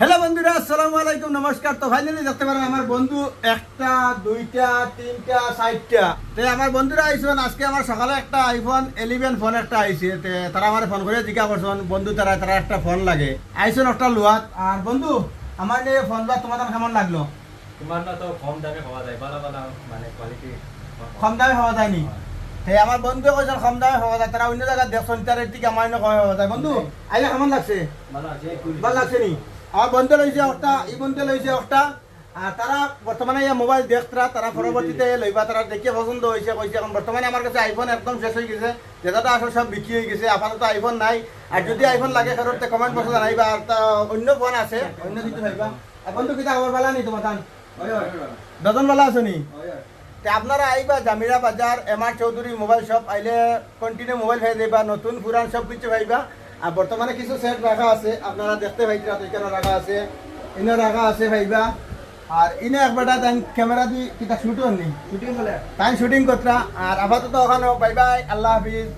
Hello বন্ধুরা আসসালামু আলাইকুম নমস্কার। তো ফাইনালি দেখতে পারেন আমার বন্ধু একটা দুইটা তিনটা চারটা। তে আমার বন্ধুরা আইসন আজকে আমার সকালে একটা আইফোন ইলেভেন ফোন একটা আইছে। তারা আমার ফোন করে জিজ্ঞা করছেন বন্ধু তারা তারা একটা ফোন লাগে। আইসন একটা লোয়াত। আর বন্ধু আমার নিয়ে ফোন বা তোমার কেমন লাগল? তোমার না তো কম দামে পাওয়া যায় ভালো ভালো মানে কোয়ালিটি কম দামে হওয়া যায়নি হে আমার বন্ধু কইছেন কম দামে হওয়া যায়। তারা অন্য জায়গায় দেখছেন তার ঠিক আমার কমে হওয়া যায়। বন্ধু আইলে কেমন লাগছে? ভালো লাগছে নি? আমার বন্ধু লইছে একটা এই বন্ধু লইছে একটা আর তারা বর্তমানে এই মোবাইল দেখতরা তারা পরবর্তীতে লইবা তারা দেখে পছন্দ হয়েছে কইছে এখন বর্তমানে আমার কাছে আইফোন একদম শেষ হয়ে গেছে যেটাটা আসলে সব বিক্রি হয়ে গেছে আপাতত আইফোন নাই। আর যদি আইফোন লাগে কারোর কমেন্ট বক্সে জানাইবা আর তা অন্য ফোন আছে। অন্য কিছু ভাইবা বন্ধু কিতা খবর ভালো নি তোমার তান দজন ভালো আছো নি? তে আপনারা আইবা Jamira Bazar M R Chowdhury mobile shop আইলে কন্টিনিউ মোবাইল ভাই যাইবা নতুন পুরান সব কিছু ভাইবা আর বর্তমানে কিছু সেট রাখা আছে। আপনারা দেখতে পাইছিরা তো এখানে রাখা আছে। এনে রাখা আছে ভাইবা। আর ইনে একবারটা তাই ক্যামেরা দিয়ে কিটা শুট হননি শুটিং হলে? তাই শুটিং করতে আর আপাতত ওখানে বাই বাই আল্লাহ হাফিজ।